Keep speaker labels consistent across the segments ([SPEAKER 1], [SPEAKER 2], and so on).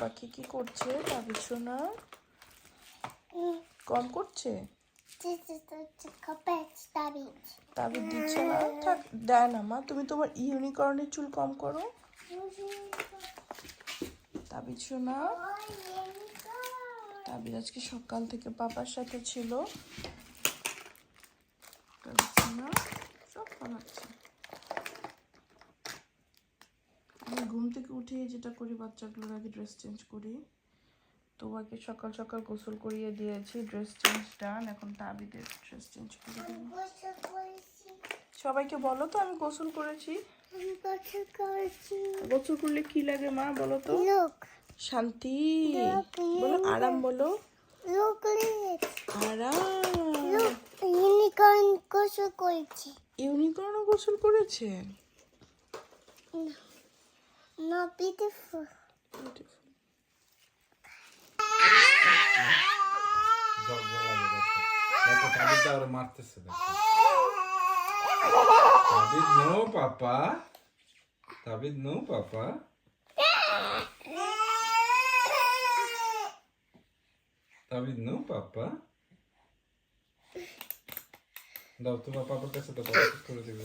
[SPEAKER 1] পাখি কি করছে? তাবিজ শোনা কম করছে. তাবিজ দিচ্ছে না? থাক দেয় না মা। তুমি তোমার ইউনিকর্নের চুল কম করো। তাবিজ শোনা। তাবিজ আজকে সকাল থেকে বাবার সাথে ছিল। তাবিজ শোনা। সব পালাচ্ছে আমি ঘুম থেকে উঠে যেটা করি বাচ্চাগুলোর আগে ড্রেস চেঞ্জ করি। তো তোমাকে সকাল সকাল গোসল করিয়ে দিয়েছি ড্রেস চেঞ্জ ডান এখন তাবিদের ড্রেস চেঞ্জ করে দেবো সবাইকে বলো তো আমি গোসল করেছি। গোসল করলে কি লাগে মা বলো তো? শান্তি। বলো আরাম বলো।
[SPEAKER 2] unicorn গোসল করেছে।
[SPEAKER 1] ইউনিকর্নও গোসল করেছে?
[SPEAKER 2] No beautiful.
[SPEAKER 3] ঝগড়া লাগে দেখো দেখো তাবিদটা ওরা মারতেছে দেখো তাবিদ নো পাপা তাবিদ নো পাপা তাবিদ নো পাপা দাও তোমার পাপার কাছে তো পাপা ঠিক করে দেবে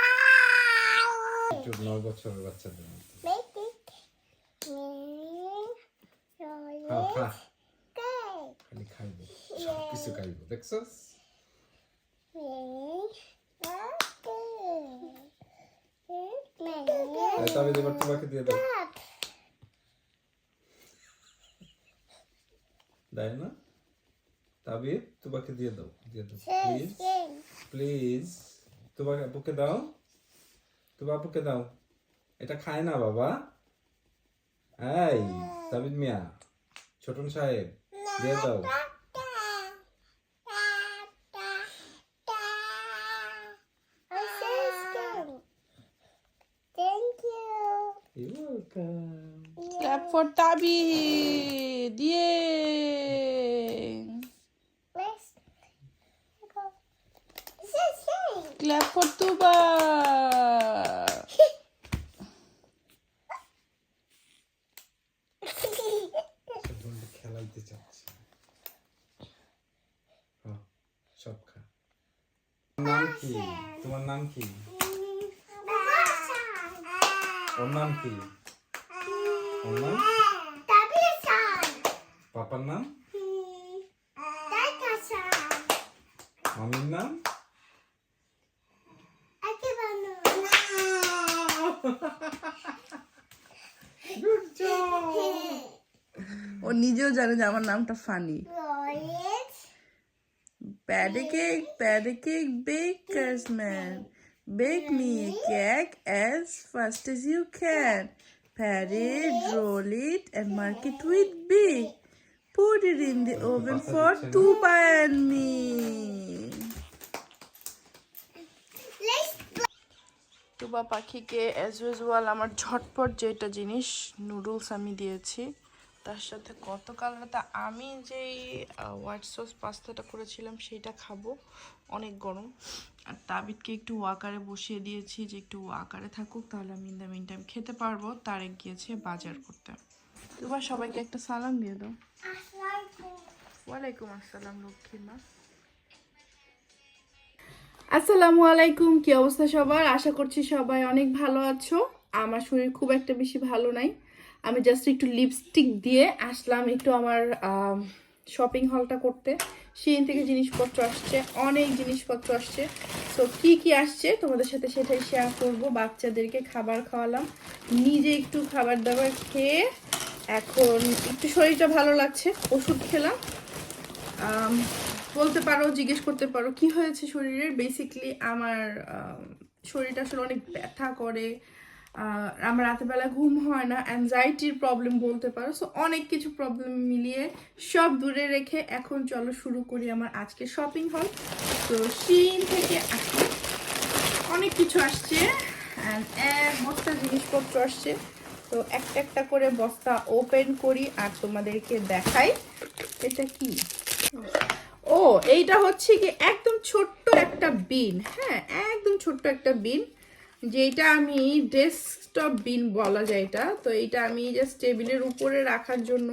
[SPEAKER 3] নয় বছরের বাচ্চাদের খা খা। খালি খাইবো, সব খাইবো, দেখছস? এবার তোমাকে দিয়ে দাও। দেয় না? তাবিজ তোমাকে দিয়ে দাও দিয়ে দাও। প্লিজ প্লিজ তোমার আপুকে দাও। তোমার আপুকে দাও এটা খায় না বাবা এই তাবিদ মিয়া, ছোটন সাহেব, দিয়ে দাও. You're welcome.
[SPEAKER 1] ক্ল্যাপ ফর তাবি দিয়ে
[SPEAKER 2] Let's go. This is thing.
[SPEAKER 1] Clap for Tuba
[SPEAKER 3] সব বন্ধু খেলাইতে চাচ্ছে হ্যাঁ, সব খা নাম কি তোমার নাম কি ওর নাম কি ওর নাম পাপার নাম মামির নাম
[SPEAKER 1] ও নিজেও জানে যে আমার নামটা funny cake, patty cake, bakers man. Bake me a cake as fast as you can. Pat it, roll it, and mark it with B. Put it in the oven for Tuba and me. Tuba পাখিকে as usual আমার ঝটপট যেটা জিনিস noodles আমি দিয়েছি। তার সাথে গতকাল রাতে আমি যেই হোয়াইট সস পাস্তাটা করেছিলাম সেইটা খাব অনেক গরম। আর তাবিদকে একটু ওয়াকারে বসিয়ে দিয়েছি যে একটু ওয়াকারে থাকুক তাহলে আমি ইন দ্য মিন টাইম খেতে পারব। তারে গিয়েছে বাজার করতে। তুবা সবাইকে একটা সালাম দিয়ে দাও। ওয়ালাইকুম আসসালাম লক্ষ্মী মা আসসালামু আলাইকুম, কি অবস্থা সবার? আশা করছি সবাই অনেক ভালো আছো। আমার শরীর খুব একটা বেশি ভালো নাই। আমি জাস্ট একটু লিপস্টিক দিয়ে আসলাম একটু আমার শপিং হলটা করতে। সেখান থেকে জিনিসপত্র আসছে, অনেক জিনিসপত্র আসছে। তো কি কি আসছে তোমাদের সাথে সেটাই শেয়ার করব। বাচ্চাদেরকে খাবার খাওয়ালাম। নিজে একটু খাবার দাবার খেয়ে এখন একটু শরীরটা ভালো লাগছে, ওষুধ খেলাম। বলতে পারো, জিজ্ঞেস করতে পারো, কি হয়েছে শরীরের বেসিকলি আমার শরীরটা আসলে অনেক ব্যথা করে। আমার রাতেরবেলা ঘুম হয় না অ্যাংজাইটির প্রবলেম বলতে পারো। সো অনেক কিছু প্রবলেম মিলিয়ে সব দূরে রেখে এখন চলো শুরু করি আমার আজকে শপিং হল তো শিন থেকে আসলে অনেক কিছু আসছে এক বস্তা জিনিসপত্র আসছে। তো একটা একটা করে বস্তা ওপেন করি আর তোমাদেরকে দেখাই। এটা কি? ও, এইটা হচ্ছে কি একদম ছোট্ট একটা বিন হ্যাঁ একদম ছোট্ট একটা বিন যেটা আমি ডেস্কটপ বিন বলা যায় এটা। তো এইটা আমি জাস্ট টেবিলের উপরে রাখার জন্য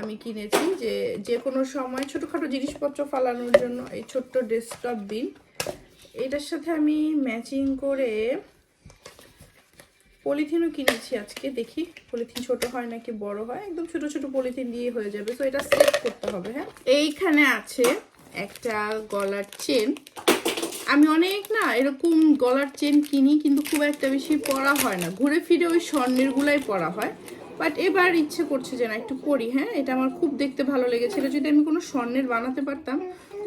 [SPEAKER 1] আমি কিনেছি যে যে কোনো সময় ছোটোখাটো জিনিসপত্র ফালানোর জন্য এই ছোট্ট ডেস্কটপ বিন। এটার সাথে আমি ম্যাচিং করে পলিথিনও কিনেছি আজকে, দেখি। পলিথিন ছোট হয় নাকি বড় হয়? একদম ছোট ছোট পলিথিন দিয়ে হয়ে যাবে, তো এটা সেট করতে হবে হ্যাঁ? এইখানে আছে একটা গলার চেন। আমি অনেক না এরকম গলার চেন কিনি, কিন্তু খুব একটা বেশি পরা হয় না। ঘুরে ফিরে ওই স্বর্ণের গুলাই পরা হয়। বাট এবার ইচ্ছে করছে যে না একটু পরি হ্যাঁ? এটা আমার খুব দেখতে ভালো লেগেছিল। যদি আমি কোনো স্বর্ণের বানাতে পারতাম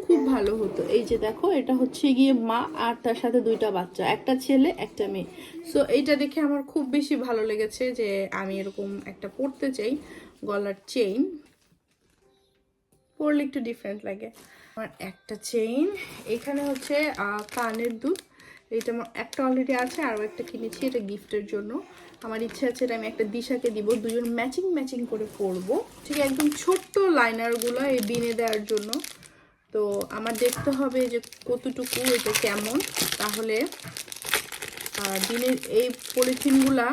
[SPEAKER 1] খুব ভালো হতো। এই যে দেখো, এটা হচ্ছে গিয়ে মা আর তার সাথে দুইটা বাচ্চা, একটা ছেলে, একটা মেয়ে। সো এইটা দেখে আমার খুব বেশি ভালো লেগেছে যে আমি এরকম একটা পড়তে চাই, গলার চেইন পরলে একটু ডিফারেন্ট লাগে। আমার একটা চেইন এখানে হচ্ছে কানের দুধ এটা আমার একটা অলরেডি আছে, আরও একটা কিনেছি, এটা গিফটের জন্য। আমার ইচ্ছে আছে এটা আমি একটা দিশাকে দিব দুজন ম্যাচিং ম্যাচিং করে পরবো। ঠিক একদম ছোট্ট লাইনারগুলো এই বিনে দেওয়ার জন্য। তো আমার দেখতে হবে যে কতটুকু, এটা কেমন। তাহলে দিনের এই পলিথিনগুলা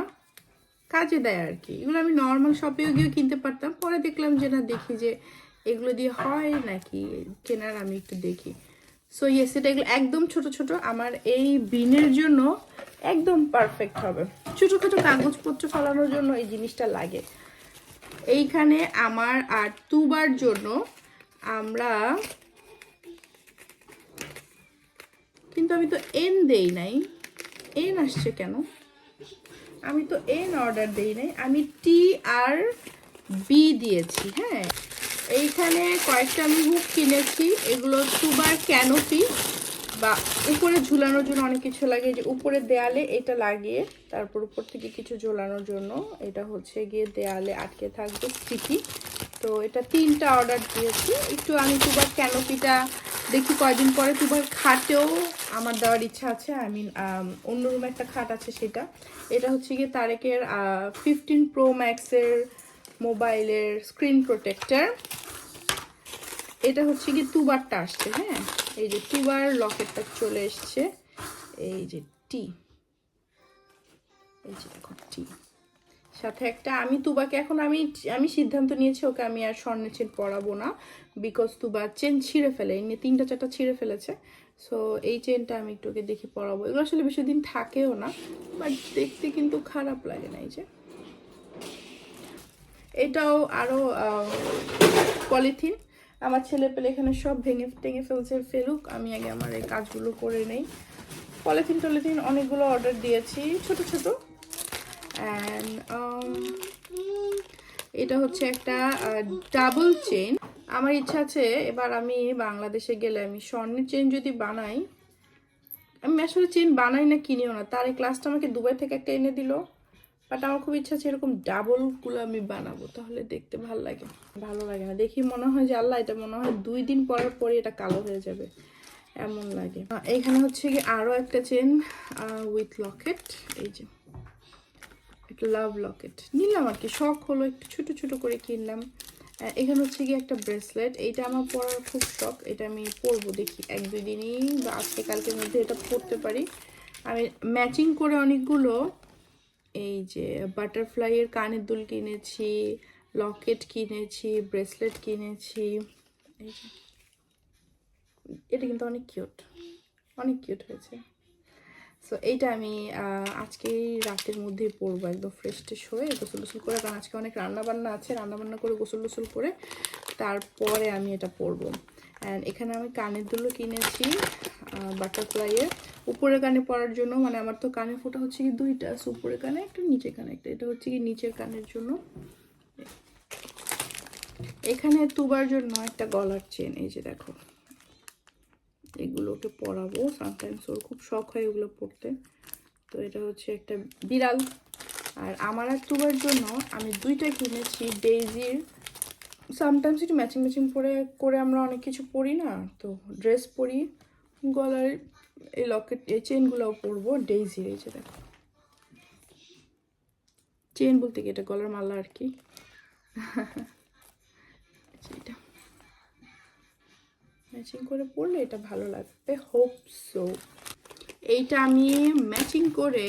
[SPEAKER 1] কাজে দেয় আর কি। এগুলো আমি নর্মাল শপেও গিয়েও কিনতে পারতাম। পরে দেখলাম যে, না, দেখি যে এগুলো দিয়ে হয় নাকি? কেনার আমি একটু দেখি। সো ইয়েস এটা এগুলো একদম ছোট ছোট। আমার এই বিনের জন্য একদম পারফেক্ট হবে। ছোটোখাটো কাগজপত্র ফেলানোর জন্য এই জিনিসটা লাগে। এইখানে আমার আর তুবার জন্য আমরা কিন্তু আমি তো এন দেই নাই। এন আসছে কেন? আমি তো এন অর্ডার দেই নাই। আমি টি আর বি দিয়েছি হ্যাঁ। এইখানে কয়েকটা আমি হুক কিনেছি। এগুলো সুবার ক্যানোপি বা উপরে ঝুলানোর জন্য অনেক কিছু লাগে। যে উপরে দেয়ালে এটা লাগিয়ে, তারপর উপর থেকে কিছু ঝোলানোর জন্য এটা হচ্ছে গিয়ে দেয়ালে আটকে থাকবে স্টিকি তো এটা তিনটা অর্ডার দিয়েছি। একটু আমি তুবার ক্যানোপিটা দেখি কয়দিন পরে। তুবার খাটেও আমার দেওয়ার ইচ্ছা আছে। আই মিন অন্য রুমে একটা খাট আছে সেটা। এটা হচ্ছে গিয়ে তারেকের ফিফটিন প্রো ম্যাক্সের মোবাইলের স্ক্রিন প্রোটেক্টার এটা হচ্ছে কি তুবারটা আসছে হ্যাঁ? এই যে তুবার লকেটটা চলে এসছে। এই যে টি। এই যে দেখো টি। সাথে একটা, আমি তুবাকে এখন আমি আমি সিদ্ধান্ত নিয়েছি ওকে আমি আর স্বর্ণের চেন পরাবো না বিকজ তুবা চেন ছিঁড়ে ফেলে, এমনি তিনটা চারটা ছিঁড়ে ফেলেছে। সো এই চেনটা আমি একটু ওকে দেখি পরাবো। এগুলো আসলে বেশি দিন থাকেও না বাট দেখতে কিন্তু খারাপ লাগে না এই যে। এটাও আরও পলিথিন। আমার ছেলে পেলে এখানে সব ভেঙে, টেঙে ফেলছে, ফেলুক। আমি আগে আমার এই কাজগুলো করে নেই। পলিথিন টলিথিন অনেকগুলো অর্ডার দিয়েছি, ছোট ছোট। অ্যান্ড এটা হচ্ছে একটা ডাবল চেন আমার ইচ্ছা আছে এবার আমি বাংলাদেশে গেলে আমি স্বর্ণের চেন যদি বানাই, আমি আসলে চেন বানাই না, কিনিও না। তার এই ক্লাসটা আমাকে দুবাই থেকে একটা এনে দিল। বাট আমার খুব ইচ্ছা আছে এরকম ডাবলগুলো আমি বানাবো, তাহলে দেখতে ভালো লাগে। ভালো লাগে না। দেখি মনে হয় যে আল্লাহ, এটা মনে হয় দুই দিন পরের পরে এটা কালো হয়ে যাবে। এমন লাগে। এখানে হচ্ছে কি আরও একটা চেন উইথ লকেট এই যে। একটা লাভ লকেট নিলাম আর কি, শখ হলো একটু ছোটো ছোটো করে কিনলাম। এখানে হচ্ছে গিয়ে একটা ব্রেসলেট এটা আমার পরার খুব শখ, এটা আমি পরবো দেখি এক দুই দিনই বা আজকে কালকের মধ্যে এটা পরতে পারি। আমি ম্যাচিং করে অনেকগুলো, এই যে বাটারফ্লাইয়ের কানের দুল কিনেছি লকেট কিনেছি ব্রেসলেট কিনেছি, এই এটা কিন্তু অনেক কিউট অনেক কিউট হয়েছে। সো এইটা আমি আজকেই রাতের মধ্যেই পরবো, একদম ফ্রেশ ট্রেশ হয়ে গোসল গোসল করে, কারণ আজকে অনেক রান্না বান্না আছে রান্না বান্না করে গোসল গোসল করে তারপরে আমি এটা পরবো। অ্যান্ড এখানে আমি কানের দুলও কিনেছি বাটারফ্লাইয়ের উপরে কানে পরার জন্য মানে আমার তো কানে ফোটা হচ্ছে কি দুইটা উপরে কানে একটা নিচে কানে একটা, এটা হচ্ছে কি নিচের কানের জন্য। এখানে তুবার জন্য একটা গলার চেন এই যে দেখো। এগুলোকে পরাবো সামটাইমস ওর খুব শখ হয় এগুলো পড়তে তো এটা হচ্ছে একটা বিড়াল। আর আমার তুবার জন্য আমি দুইটা কিনেছি ডেইজির সামটাইমস একটু ম্যাচিং ম্যাচিং পরে, করে আমরা অনেক কিছু পরি না, তো ড্রেস পরি। গলার এই লকেট এই চেনগুলোও পরবো ডেইজির এই যে দেখো। চেন বলতে কি? এটা গলার মালা আর কি। এটা। ম্যাচিং করে পরলে এটা ভালো লাগবে হোপ সো এইটা আমি ম্যাচিং করে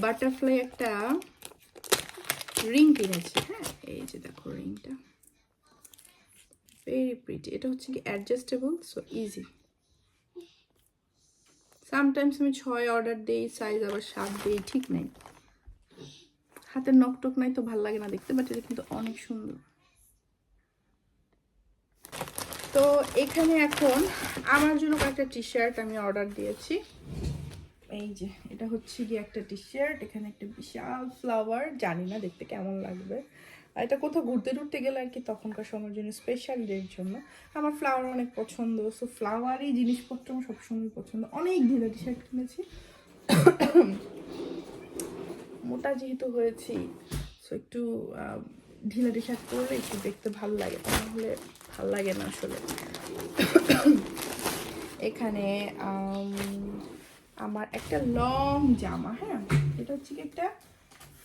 [SPEAKER 1] বাটারফ্লাই একটা রিং কিনেছি হ্যাঁ? এই যে দেখো রিংটা ভেরি প্রিটি এটা হচ্ছে কি অ্যাডজাস্টেবল সো ইজি সামটাইমস আমি ছয় অর্ডার দিই সাইজ আবার সাত দিই, ঠিক নেই। হাতের নখ টক নাই তো, ভালো লাগে না দেখতে বাট এটা কিন্তু অনেক সুন্দর। তো এখানে এখন আমার জন্য কয়েকটা টি শার্ট আমি অর্ডার দিয়েছি। এই যে, এটা হচ্ছে গিয়ে একটা টি শার্ট এখানে একটা বিশাল ফ্লাওয়ার জানি না দেখতে কেমন লাগবে। আর এটা কোথাও ঘুরতে টুরতে গেলে আর কি তখনকার সময়ের জন্য স্পেশাল ডের জন্য। আমার ফ্লাওয়ার অনেক পছন্দ সো ফ্লাওয়ারই জিনিসপত্র আমার সবসময় পছন্দ। অনেক ঢিলা টি শার্ট কিনেছি। মোটা যেহেতু হয়েছি সো একটু ঢিলা টি শার্ট পরলে একটু দেখতে ভালো লাগে। তা নাহলে ভালো লাগে না আসলে। এখানে আমার একটা লং জামা হ্যাঁ? এটা হচ্ছে কি একটা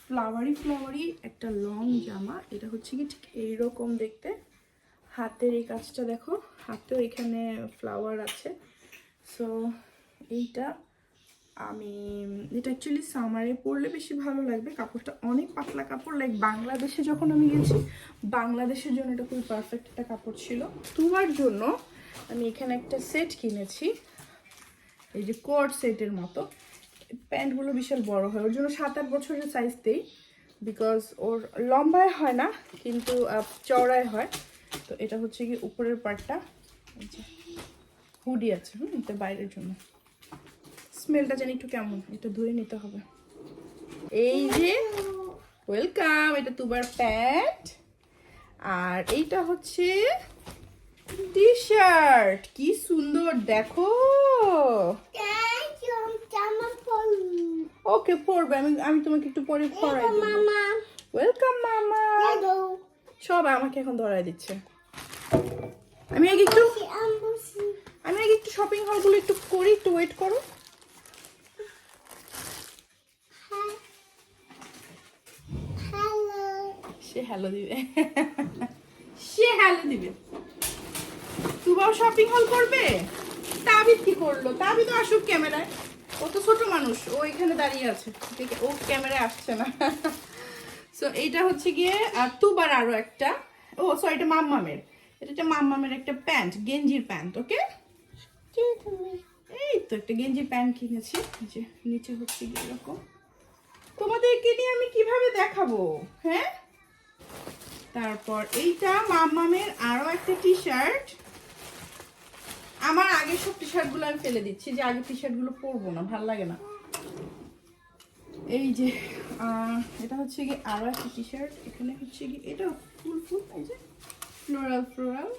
[SPEAKER 1] ফ্লাওয়ারি ফ্লাওয়ারি একটা লং জামা। এটা হচ্ছে কি ঠিক এইরকম দেখতে। হাতের এই কাজটা দেখো। হাতেও এখানে ফ্লাওয়ার আছে। সো এইটা আমি এটা অ্যাকচুয়ালি সামারে পরলে বেশি ভালো লাগবে। কাপড়টা অনেক পাতলা কাপড় লাইক বাংলাদেশে যখন আমি গেছি, বাংলাদেশের জন্য এটা খুবই পারফেক্ট একটা কাপড় ছিল। তোমার জন্য আমি এখানে একটা সেট কিনেছি। এই যে কোট সেটের মতো। প্যান্টগুলো বিশাল বড় হয়। ওর জন্য সাত আট বছরের সাইজ দেই বিকজ ওর লম্বায় হয় না, কিন্তু চওড়ায় হয়। তো এটা হচ্ছে কি উপরের পার্টটা হুডি আছে, হুম, এটা বাইরের জন্য। স্মেলটা জানি একটু কেমন এটা ধুয়ে নিতে হবে। এই যে ওয়েলকাম এটা তুবার প্যান্ট আর এইটা হচ্ছে টি শার্ট কি সুন্দর দেখো। ওকে পরবে। আমি আমি তোমাকে একটু পরে পরাই ওয়েলকাম মামা। সব আমাকে এখন ধরাই দিচ্ছে। আমি আগে একটু আমি আগে একটু শপিং হলগুলো একটু করি একটু ওয়েট করো
[SPEAKER 2] হ্যাঁ। হ্যালো।
[SPEAKER 1] সে হ্যালো দিবে। সে হ্যালো দিবে। তুবাও শপিং হল করবে? তাবিদ কি করল? তাবিদ আসুক ক্যামেরায়। ও তো ছোট মানুষ, ও এখানে দাঁড়িয়ে আছে। ঠিক ও ক্যামেরায় আসছে না। সো এইটা হচ্ছে গিয়ে তুবার আরও একটা। ও সরি এটা মাম্মামের। এটা মাম্মামের একটা প্যান্ট, গেঞ্জির প্যান্ট, ওকে? এই তো, একটা গেঞ্জি প্যান্ট কিনেছি। যে, নিচে হচ্ছে গিয়ে এরকম। তোমাদেরকে নিয়ে আমি কীভাবে দেখাবো? হ্যাঁ? তারপর এইটা মামামের আরও একটা টি শার্ট আমার আগের সব টি শার্টগুলো আমি ফেলে দিচ্ছি, যে আগে টি শার্টগুলো পরবো না, ভালো লাগে না। এই যে এটা হচ্ছে কি আরও একটা টি শার্ট এখানে হচ্ছে কি এটা ফুল ফুল, এই যে ফ্লোরাল ফ্লোরাল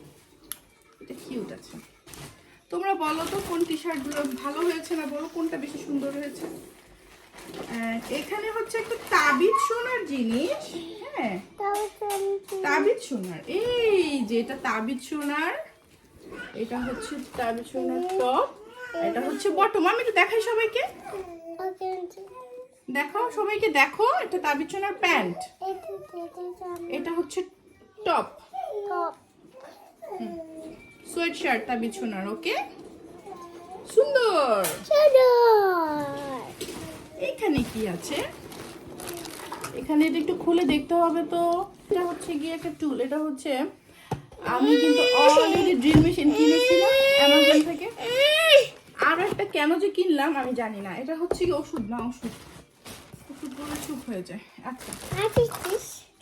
[SPEAKER 1] এটা কিউট আছে। তোমরা বলো তো, কোন টি শার্টগুলো ভালো হয়েছে না বলো, কোনটা বেশি সুন্দর হয়েছে? এখানে হচ্ছে একটা তাবিজ সোনার জিনিস। হ্যাঁ। তাবিজ সোনার। এই যে এটা তাবিজ সোনার এটা হচ্ছে তাবিজ সোনার টপ এটা হচ্ছে বটম। আমি একটু দেখাই সবাইকে। দেখো সবাইকে দেখো এটা তাবিজ সোনার প্যান্ট।
[SPEAKER 2] এটা
[SPEAKER 1] হচ্ছে টপ। সোয়েট শার্ট তাবিজ সোনার ওকে? সুন্দর। এখানে কি আছে? এখানে এটা একটু খুলে দেখতে হবে তো। এটা হচ্ছে গিয়ে একটা টুল এটা হচ্ছে আমি কিন্তু অলরেডি ড্রিল মেশিন কিনেছিলাম অ্যামাজন থেকে। আর একটা কেন যে কিনলাম আমি জানি না এটা হচ্ছে কি ওষুধ না ওষুধ। ওষুধ বলে চুপ হয়ে যায়। আচ্ছা।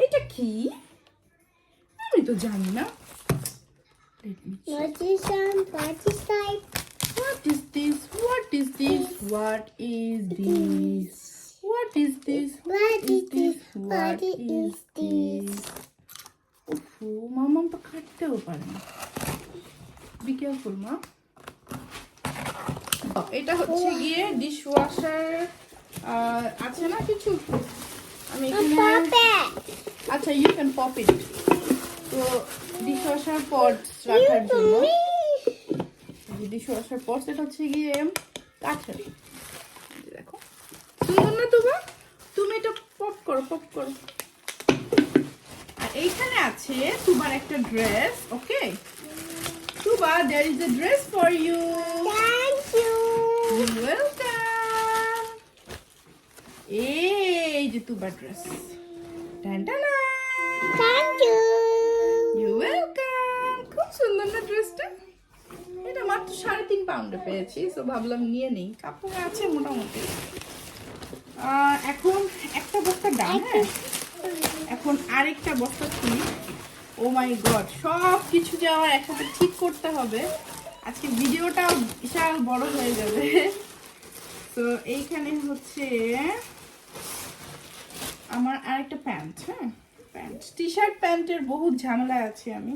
[SPEAKER 1] এটা কি? আমি তো জানি না?
[SPEAKER 2] What is
[SPEAKER 1] this? What is this? What is this? What is this?
[SPEAKER 2] What is this?
[SPEAKER 1] What
[SPEAKER 2] What is this?
[SPEAKER 1] উফু মামাম তো কাটতেও পারে না বি কেয়ারফুল মা এটা হচ্ছে গিয়ে ডিশ ওয়াশার আছে না কিছু আমি এখানে. আচ্ছা ইউ ক্যান পপ ইট তো ডিশ ওয়াশার পটস রাখার জন্য ডিশ ওয়াশার পটস এটা হচ্ছে গিয়ে কাঠের এই যে দেখো সুন্দর না তুবা তুমি এটা পপ করো পপ করো। আর এইখানে আছে তুবার একটা dress okay Tuba there is a dress for you
[SPEAKER 2] Thank you.
[SPEAKER 1] Welcome এই যে তুবার ড্রেস টানটানা।
[SPEAKER 2] Thank you.
[SPEAKER 1] ইউ ওয়েলকাম খুব সুন্দর না ড্রেসটা এটা মাত্র সাড়ে তিন পাউন্ডে পেয়েছি তো ভাবলাম নিয়ে নেই। কাপড় আছে মোটামুটি। এখন একটা বস্তা ডান হ্যাঁ? এখন আরেকটা বস্তা খুলি ও মাই গড সব কিছু যে আমার একসাথে ঠিক করতে হবে। আজকে ভিডিওটা বিশাল বড় হয়ে যাবে। তো এইখানে হচ্ছে আমার আরেকটা প্যান্ট হ্যাঁ? প্যান্ট টি শার্ট প্যান্টের বহুত ঝামেলায় আছে আমি।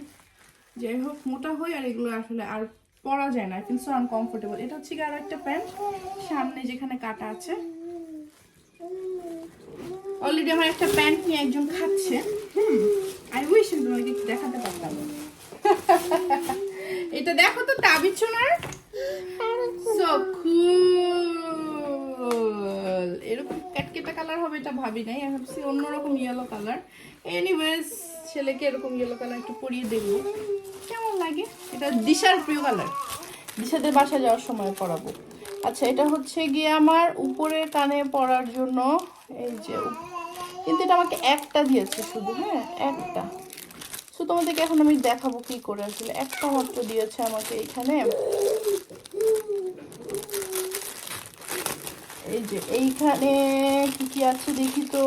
[SPEAKER 1] যাই হোক মোটা হই আর এগুলো আসলে আর পরা যায় না। কিন্তু আনকমফোর্টেবল এটা হচ্ছে কি আর একটা প্যান্ট। সামনে যেখানে কাটা আছে। অলরেডি আমার একটা প্যান্ট নিয়ে একজন খাচ্ছে। আই উইশ আমি তোমাকে একটু দেখাতে পারতাম। এটা দেখো তো, তাবিজ সোনার। সো এরকম ক্যাটকেটা কালার হবে এটা ভাবি নাই, আমি ভাবছি অন্যরকম ইয়েলো কালার এনিওয়েজ ছেলেকে এরকম ইয়েলো কালার একটু পরিয়ে দেবো। কেমন লাগে? এটা দিশার প্রিয় কালার দিশাদের বাসা যাওয়ার সময় পরাবো। আচ্ছা এটা হচ্ছে গিয়ে আমার উপরে কানে পরার জন্য, এই যে কিন্তু এটা আমাকে একটা দিয়েছে শুধু হ্যাঁ একটা। সো তোমাদেরকে এখন আমি দেখাবো কি করে আসলে একটা মাত্র দিয়েছে আমাকে এইখানে এই যে এইখানে কি কি আছে দেখি তো।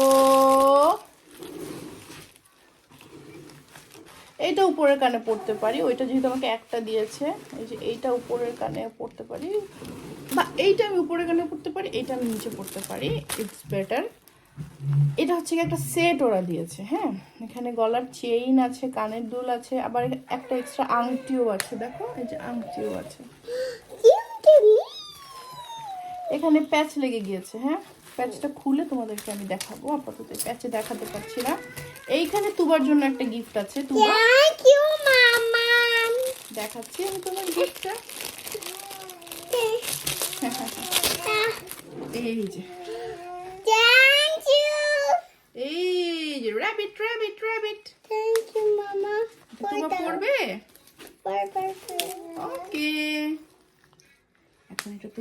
[SPEAKER 1] এইটা উপরের কানে পড়তে পারি, ওইটা যেহেতু আমাকে একটা দিয়েছে। এই যে এইটা উপরের কানে পড়তে পারি। বা এইটা আমি উপরের কানে পড়তে পারি, এইটা আমি নিচে পড়তে পারি। ইটস বেটার এটা হচ্ছে কি একটা সেট ওরা দিয়েছে হ্যাঁ? এখানে গলার চেইন আছে কানের দুল আছে আবার একটা এক্সট্রা আংটিও আছে দেখো? এই যে আংটিও আছে। এখানে প্যাচ লেগে গিয়েছে হ্যাঁ? প্যাচটা খুলে তোমাদেরকে আমি দেখাবো আপাতত প্যাচে দেখাতে পারছি না। এইখানে তুবার জন্য একটা গিফট আছে তুবা. দেখাচ্ছি আমি তোমার গিফটটা এই যে।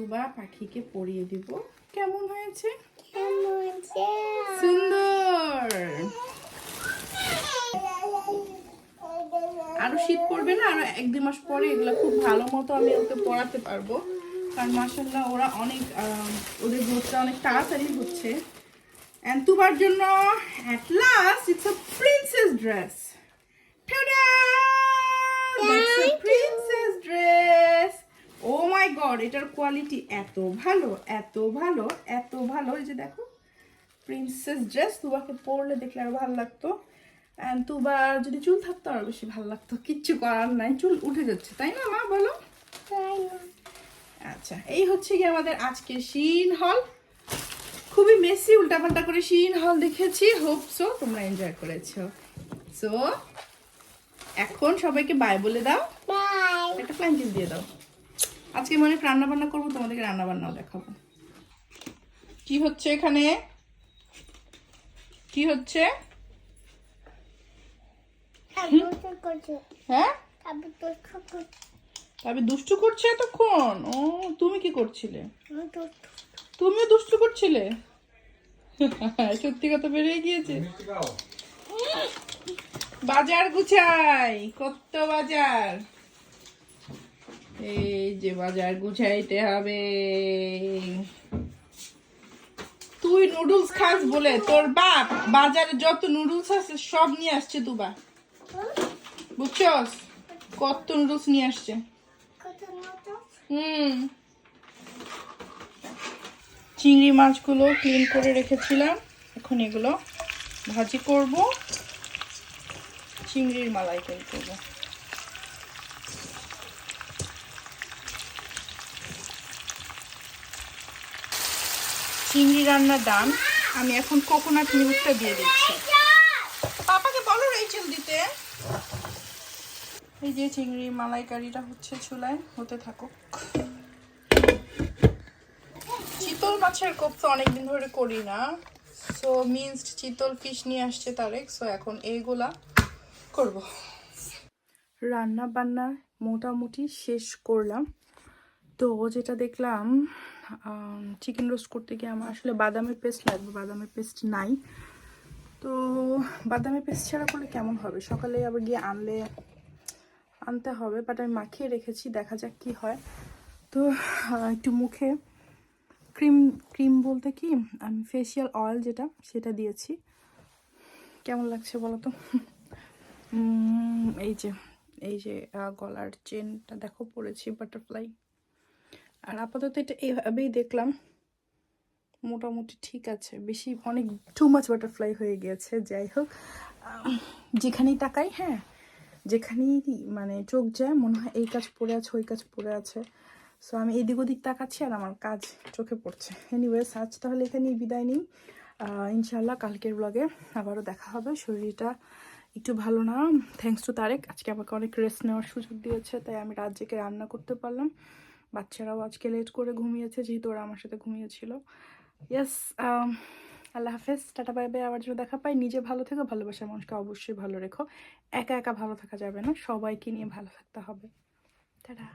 [SPEAKER 1] তুবা পাখিকে পরিয়ে দিব। কেমন হয়েছে. সুন্দর। আরও শীত পড়বে না? আরও এক দুই মাস পরে এগুলো খুব ভালো মতো আমি ওকে পড়াতে পারব। কারণ মাসাল্লাহ ওরা অনেক ওদের গ্রোথটা অনেক তাড়াতাড়ি হচ্ছে। অ্যান্ড তোমার জন্য at last it's a princess dress oh my god এটার কোয়ালিটি এত ভালো এত ভালো এত ভালো। এই যে দেখো প্রিন্সেস ড্রেস তুবাকে পরলে দেখলে আরও ভালো লাগতো। অ্যান্ড তুবার যদি চুল থাকতো আরও বেশি ভালো লাগতো। কিচ্ছু করার নাই চুল উঠে যাচ্ছে তাই না মা? বলো। আচ্ছা এই হচ্ছে কি আমাদের আজকে শিন হল। খুবই মেসি উল্টাপাল্টা করে শিন হল দেখেছি। হোপ সো তোমরা এনজয় করেছ। সো এখন সবাইকে বাই বলে দাও. একটা প্ল্যান্টিস দিয়ে দাও। আজকে মনে হয় রান্না বান্না করব তোমাদেরকে রান্না বান্নাও দেখাবো। কি হচ্ছে এখানে? কি হচ্ছে? হ্যাঁ? তবে দুষ্টু করছে এতক্ষণ? ও তুমি কি করছিলে? তুমিও দুষ্টু করছিলে? সত্যি কথা বেরিয়ে গিয়েছে। বাজার গুছাই কত বাজার? এই যে বাজার গুছাইতে হবে। তুই নুডলস খাস বলে তোর বাপ বাজারে যত নুডলস আছে সব নিয়ে আসছে দুবা। বুঝছস? কত নুডলস নিয়ে আসছে। হুম। চিংড়ি মাছগুলো ক্লিন করে রেখেছিলাম। এখন এগুলো ভাজি করব। চিংড়ির মালাইকারি করব। চিংড়ি রান্না ডান আমি এখন কোকোনাট মিল্কটা দিয়ে দিচ্ছি। পাপাকে বলো রেচেল দিতে। এই যে চিংড়ি মালাইকারিটা হচ্ছে চুলায়, হতে থাকুক। চিতল মাছের কোপ্তা অনেকদিন ধরে করি না। সো মিন্সড চিতল ফিশ নিয়ে আসছে তারেক সো এখন এইগুলা করব। রান্না বান্না মোটামুটি শেষ করলাম। তো যেটা দেখলাম চিকেন রোস্ট করতে গিয়ে আমার আসলে বাদামের পেস্ট লাগবে, বাদামের পেস্ট নাই। তো বাদামের পেস্ট ছাড়া করলে কেমন হবে? সকালে আবার গিয়ে আনলে, আনতে হবে বাট আমি মাখিয়ে রেখেছি, দেখা যাক কি হয়। তো একটু মুখে ক্রিম ক্রিম বলতে কি, আমি ফেসিয়াল অয়েল যেটা, সেটা দিয়েছি। কেমন লাগছে বলো তো? এই যে এই যে গলার চেনটা দেখো পরেছি বাটারফ্লাই আর আপাতত এটা এইভাবেই দেখলাম। মোটামুটি ঠিক আছে। বেশি অনেক টু মাচ বাটারফ্লাই হয়ে গিয়েছে যাই হোক। যেখানেই তাকাই হ্যাঁ যেখানেই মানে চোখ যায়, মনে হয় এই কাজ পড়ে আছে, ওই কাজ পড়ে আছে। সো আমি এদিক ওদিক তাকাচ্ছি আর আমার কাজ চোখে পড়ছে। এনিওয়েজ আজ তাহলে এখানেই বিদায় নিই। ইনশাল্লাহ কালকের ব্লগে আবারও দেখা হবে। শরীরটা একটু ভালো না। Thanks to Tarek. আজকে আমাকে অনেক রেস্ট নেওয়ার সুযোগ দিয়েছে, তাই আমি রাত রান্না করতে পারলাম। বাচ্চারাও আজকে লেট করে ঘুমিয়েছে, যেহেতু ওরা আমার সাথে ঘুমিয়েছিল। ইয়াস আল্লাহ হাফেজ, টাটা বাই বাই আবার যদি দেখা পাই। নিজে ভালো থেকো, ভালোবাসার মানুষকে অবশ্যই ভালো রেখো। একা একা ভালো থাকা যাবে না, সবাইকে নিয়ে ভালো থাকতে হবে। টাটা।